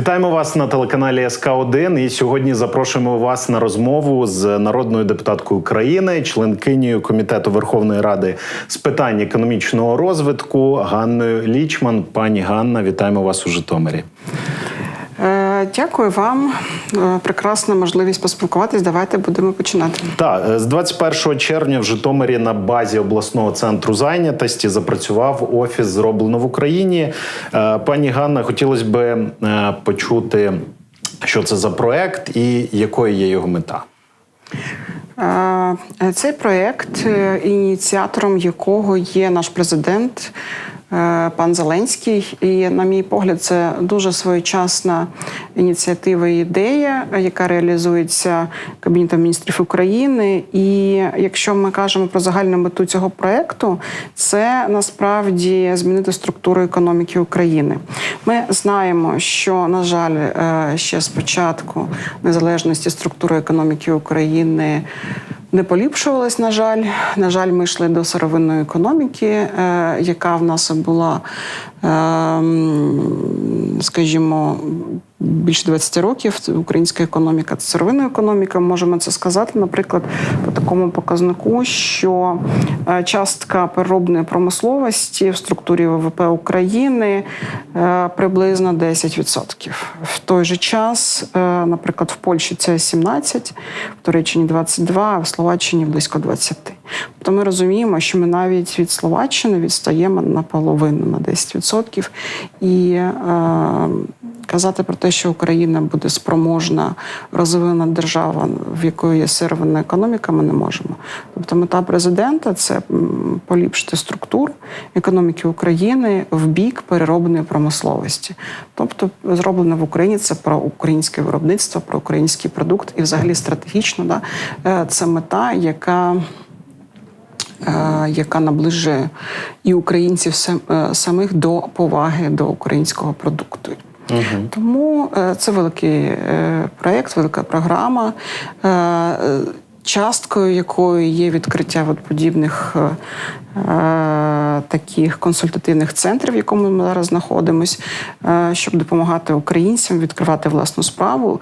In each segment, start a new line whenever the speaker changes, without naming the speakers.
Вітаємо вас на телеканалі СК 1 І сьогодні запрошуємо вас на розмову з народною депутаткою України, членкинею комітету Верховної Ради з питань економічного розвитку Ганною Лічман. Пані Ганна, вітаємо вас у Житомирі.
Дякую вам. Е, Прекрасна можливість поспілкуватись. Давайте будемо починати.
Так, е, з 21 червня в Житомирі на базі обласного центру зайнятості запрацював офіс зроблено в Україні. Е, Пані Ганна, хотілося б почути, що це за проект і якою є його мета.
Цей проєкт, е, ініціатором якого є наш президент пан Зеленський. І, на мій погляд, це дуже своєчасна ініціатива і ідея, яка реалізується Кабінетом міністрів України. І якщо ми кажемо про загальну мету цього проєкту, це насправді змінити структуру економіки України. Ми знаємо, що на жаль, е, ще з початку незалежності структури економіки України. Не поліпшувалась, на жаль. На жаль, ми йшли до сировинної економіки, е, яка в нас була, е, скажімо, більше 20 років. Українська економіка це сировинна економіка. Можемо це сказати, наприклад, по такому показнику, що е, частка переробної промисловості в структурі ВВП України е, приблизно 10%. В той же час, е, наприклад, в Польщі це 17%, в Туреччині 22%, а в Словаччині близько 20%. Тобто ми розуміємо, що ми навіть від Словаччини відстаємо наполовину на 10%. І е, казати про те, що Україна буде спроможна розвинена держава, в якої є сировинна економіка, ми не можемо. Тобто, мета президента це поліпшити структуру економіки України в бік переробної промисловості. Тобто, зроблено в Україні це про українське виробництво, про український продукт, і взагалі стратегічно да, е, це мета, яка е, яка наближує і українців е, самих до поваги до українського продукту. Тому е, це великий е, проєкт, велика програма. е, Часткою якої є відкриття от подібних таких консультативних центрів, в якому ми зараз знаходимось, щоб допомагати українцям відкривати власну справу,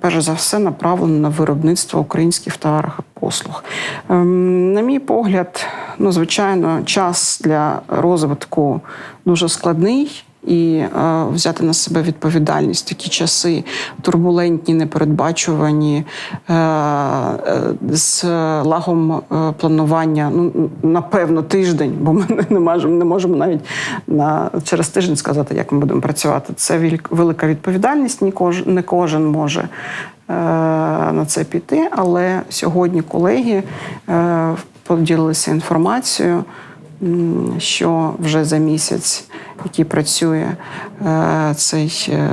перш за все направлено на виробництво українських товарів і послуг. Ем, На мій погляд, ну звичайно, час для розвитку дуже складний. І е, взяти на себе відповідальність такі часи турбулентні, непередбачувані е, е, з лагом е, планування. Ну напевно, тиждень, бо ми не можемо, не можемо навіть на через тиждень сказати, як ми будемо працювати. Це велика відповідальність. Ні кож, не кожен може е, на це піти. Але сьогодні колеги е, поділилися інформацією що вже за місяць, який працює е, цей е,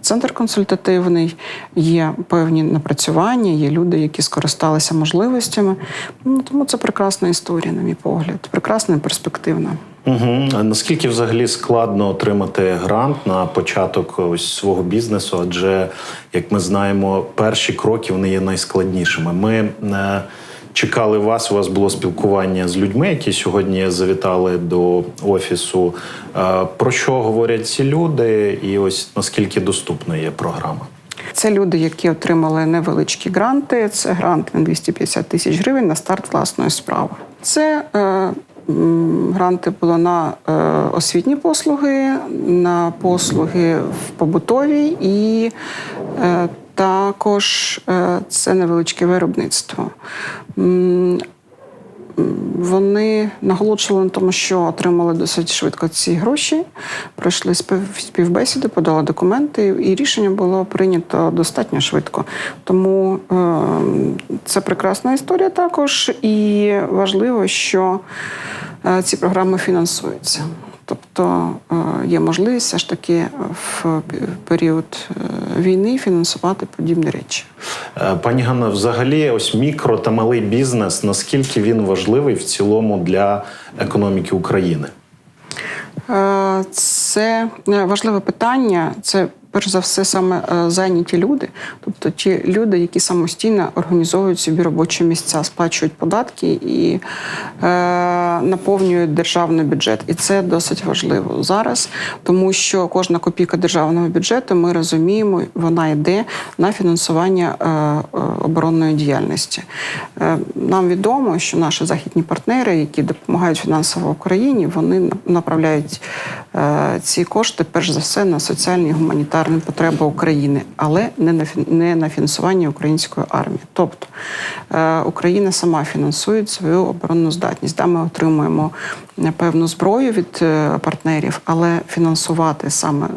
центр консультативний, є певні напрацювання, є люди, які скористалися можливостями. Ну, тому це прекрасна історія, на мій погляд, прекрасна і перспективна.
Угу. А наскільки взагалі складно отримати грант на початок ось свого бізнесу? Адже, як ми знаємо, перші кроки вони є найскладнішими. Ми е, чекали вас. У вас було спілкування з людьми, які сьогодні завітали до офісу. Е, про що говорять ці люди, і ось наскільки доступна є програма?
Це люди, які отримали невеличкі гранти. Це грант на 250 тисяч гривень на старт власної справи. Це е, гранти були на е, освітні послуги, на послуги в побутовій і е, також е, це невеличке виробництво. Вони наголошували на тому, що отримали досить швидко ці гроші, пройшли спів- співбесіди, подали документи, і рішення було прийнято достатньо швидко. Тому е, це прекрасна історія також, і важливо, що е, ці програми фінансуються. Тобто е, є можливість все ж таки в період е, війни фінансувати подібні речі.
Е, Пані Ганна, взагалі, ось мікро та малий бізнес, наскільки він важливий в цілому для економіки України?
Е, Це е, важливе питання. Це перш за все саме е, зайняті люди, тобто ті люди, які самостійно організовують собі робочі місця, сплачують податки і е, наповнюють державний бюджет. І це досить важливо зараз, тому що кожна копійка державного бюджету, ми розуміємо, вона йде на фінансування е, е, оборонної діяльності. Е, Нам відомо, що наші західні партнери, які допомагають фінансово Україні, вони направляють е, ці кошти перш за все на соціальні і гуманітарні потреби України, але не на не на фінансування української армії. Тобто е, Україна сама фінансує свою оборонну здатність. Да, ми отримуємо е, певну зброю від е, партнерів, але фінансувати саме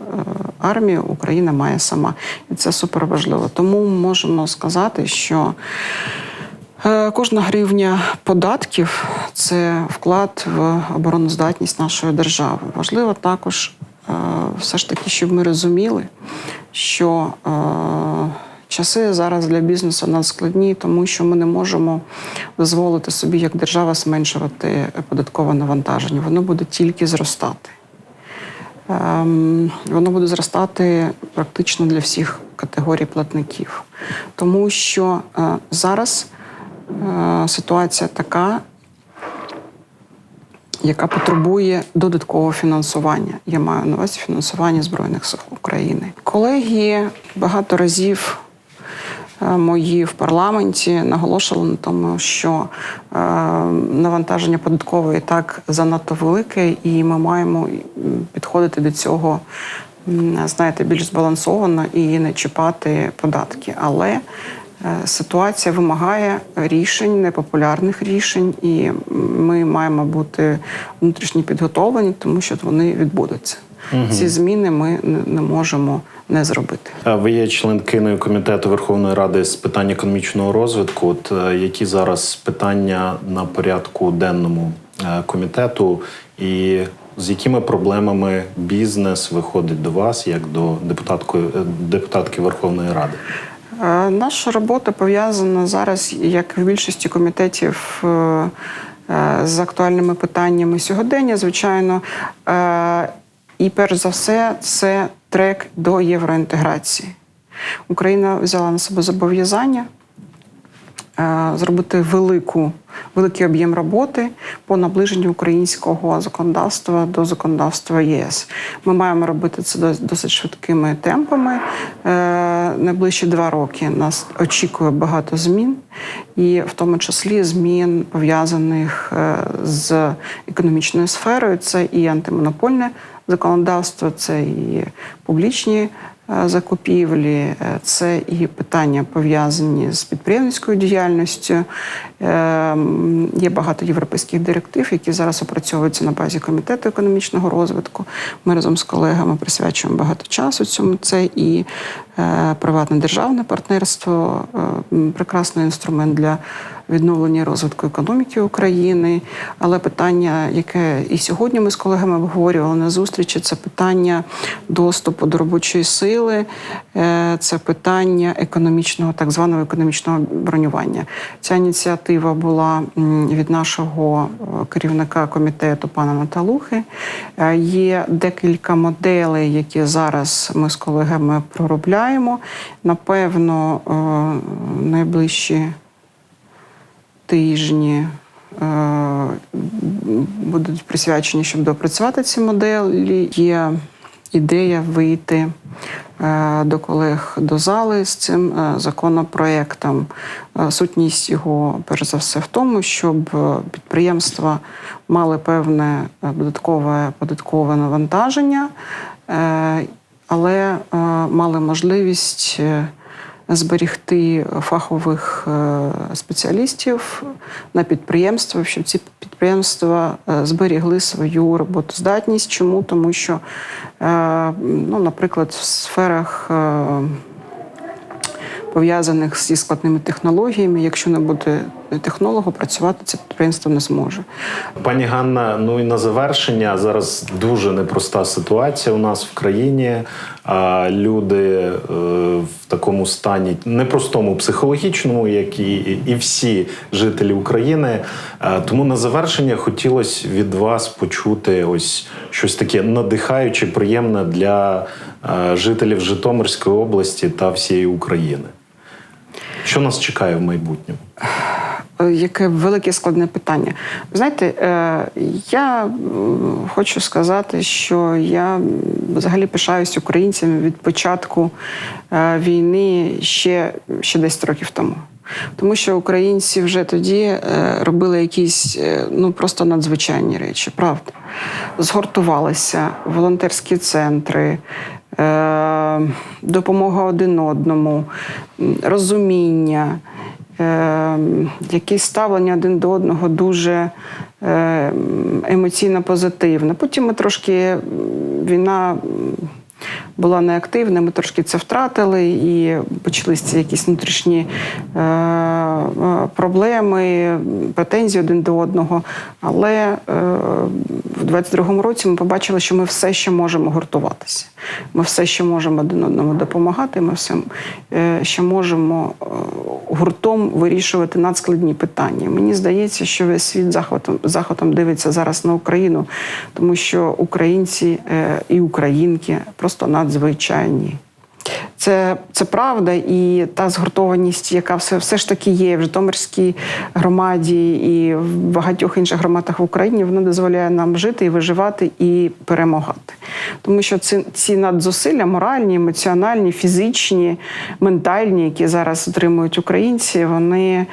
армію Україна має сама, і це супер важливо. Тому можемо сказати, що. Кожна гривня податків це вклад в обороноздатність нашої держави. Важливо також все ж таки, щоб ми розуміли, що часи зараз для бізнесу надскладні, тому що ми не можемо дозволити собі як держава зменшувати податкове навантаження. Воно буде тільки зростати. Ем, Воно буде зростати практично для всіх категорій платників, тому що е, зараз е, ситуація така, яка потребує додаткового фінансування. Я маю на увазі фінансування Збройних сил України. Колеги багато разів е, мої в парламенті наголошували на тому, що е, навантаження податкове і так занадто велике, і ми маємо підходити до цього. Знаєте, більш збалансовано і не чіпати податки. Але ситуація вимагає рішень, непопулярних рішень, і ми маємо бути внутрішньо підготовлені, тому що вони відбудуться. Ці зміни ми не- можемо не зробити.
А Ви є членкиною комітету Верховної Ради з питань економічного розвитку. От е, які зараз питання на порядку денному е, комітету, і з якими проблемами бізнес виходить до вас як до депутатки Верховної Ради?
Е, Наша робота пов'язана зараз, як в більшості комітетів, е, е, з актуальними питаннями сьогодення, звичайно. І перш за все, це трек до євроінтеграції. Україна взяла на себе зобов'язання зробити велику, великий об'єм роботи по наближенню українського законодавства до законодавства ЄС. Ми маємо робити це дос- досить швидкими темпами. Е, Найближчі два роки нас очікує багато змін, і в тому числі змін пов'язаних е, з економічною сферою. Це і антимонопольне законодавство, це і публічні закупівлі, е, це і питання пов'язані з підприємницькою діяльністю. Е, Є багато європейських директив, які зараз опрацьовуються на базі комітету економічного розвитку. Ми разом з колегами присвячуємо багато часу цьому. Це і е, приватне державне партнерство, е, прекрасний інструмент для відновлення розвитку економіки України. Але питання, яке і сьогодні ми з колегами обговорювали на зустрічі, це питання доступу до робочої сили, е, це питання економічного, так званого економічного бронювання. Ця ініціатива була від нашого е, керівника комітету пана Наталухи. Е, Є декілька моделей, які зараз ми з колегами проробляємо. Напевно, найближчі тижні е, будуть присвячені, щоб допрацювати ці моделі. Є ідея вийти е, до колег до зали з цим е, законопроектом. Сутність його, перш за все, в тому, щоб підприємства мали певне додаткове податкове навантаження, але мали можливість. Зберігти фахових е, спеціалістів на підприємствах, щоб ці підприємства е, зберігли свою роботоздатність. Чому? Тому що, е, ну, наприклад, в сферах. Пов'язаних зі складними технологіями, якщо не буде технологу працювати це підприємство не зможе.
Пані Ганна, ну і на завершення зараз дуже непроста ситуація у нас в країні. А люди е, в такому стані непростому психологічному, як і, і всі жителі України. Е, тому на завершення хотілося від вас почути ось щось таке надихаюче, приємне для е, жителів Житомирської області та всієї України. Що нас чекає в майбутньому?
Яке велике складне питання. Знаєте, е, я хочу сказати, що я взагалі пишаюсь українцями від початку е, війни ще, ще 10 років тому. Тому що українці вже тоді е, робили якісь ну просто надзвичайні речі, правда. Згуртувалися волонтерські центри, допомога один одному, розуміння е, якесь ставлення один до одного дуже е, емоційно позитивне. Потім ми трошки війна. Була неактивна, ми трошки це втратили, і почалися якісь внутрішні е, е, проблеми, претензії один до одного. Але е, в 22-му році ми побачили, що ми все ще можемо гуртуватися. Ми все ще можемо один одному допомагати. Ми все ще можемо гуртом вирішувати надскладні питання. Мені здається, що весь світ захватом захватом дивиться зараз на Україну, тому що українці і українки просто надзвичайні. Це, це правда, і та згуртованість, яка все, все ж таки є в Житомирській громаді і в багатьох інших громадах в Україні, вона дозволяє нам жити і виживати і перемагати. Тому що ці, ці надзусилля моральні, емоціональні, фізичні, ментальні, які зараз отримують українці, вони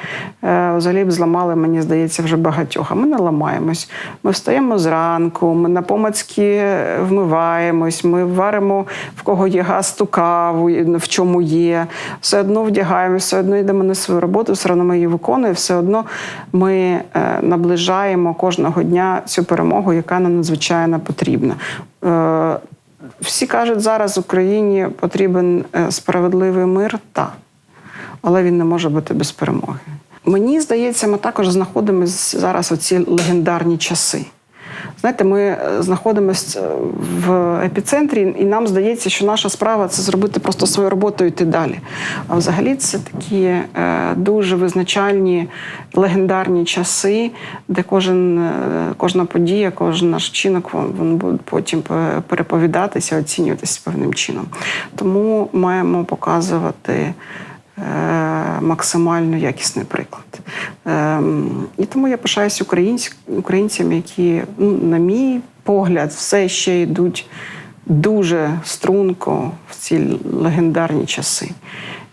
е, взагалі б зламали, мені здається, вже багатьох. А ми не ламаємось. Ми встаємо зранку, ми напомацьки вмиваємось, ми варимо в кого є газ ту в чому є. Все одно вдягаємо, все одно йдемо на свою роботу, все одно ми її виконуємо, все одно ми е, наближаємо кожного дня цю перемогу, яка нам надзвичайно потрібна. Е, всі кажуть, зараз Україні потрібен е, справедливий мир, так, але він не може бути без перемоги. Мені здається, ми також знаходимося зараз у ці легендарні часи. Знаєте, ми е, знаходимося в епіцентрі, і нам здається, що наша справа це зробити просто свою роботу і йти далі. А взагалі це такі е, дуже визначальні легендарні часи, де кожен, е, кожна подія, кожен наш вчинок він- він буде потім переповідатися, оцінюватися певним чином. Тому маємо показувати. Е, Максимально якісний приклад. Ем, І тому я пишаюся українцям, які, ну, на мій погляд, все ще йдуть дуже струнко в ці легендарні часи,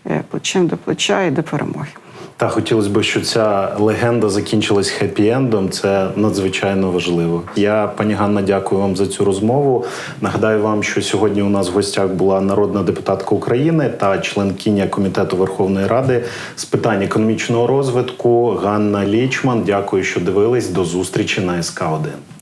е, плечем до плеча і до перемоги.
Та хотілося б, щоб ця легенда закінчилась хеппі-ендом. Це надзвичайно важливо. Я, пані Ганна, дякую вам за цю розмову. Нагадаю вам, що сьогодні у нас в гостях була народна депутатка України та членкиня комітету Верховної Ради з питань економічного розвитку Ганна Лічман. Дякую, що дивились. До зустрічі на СК 1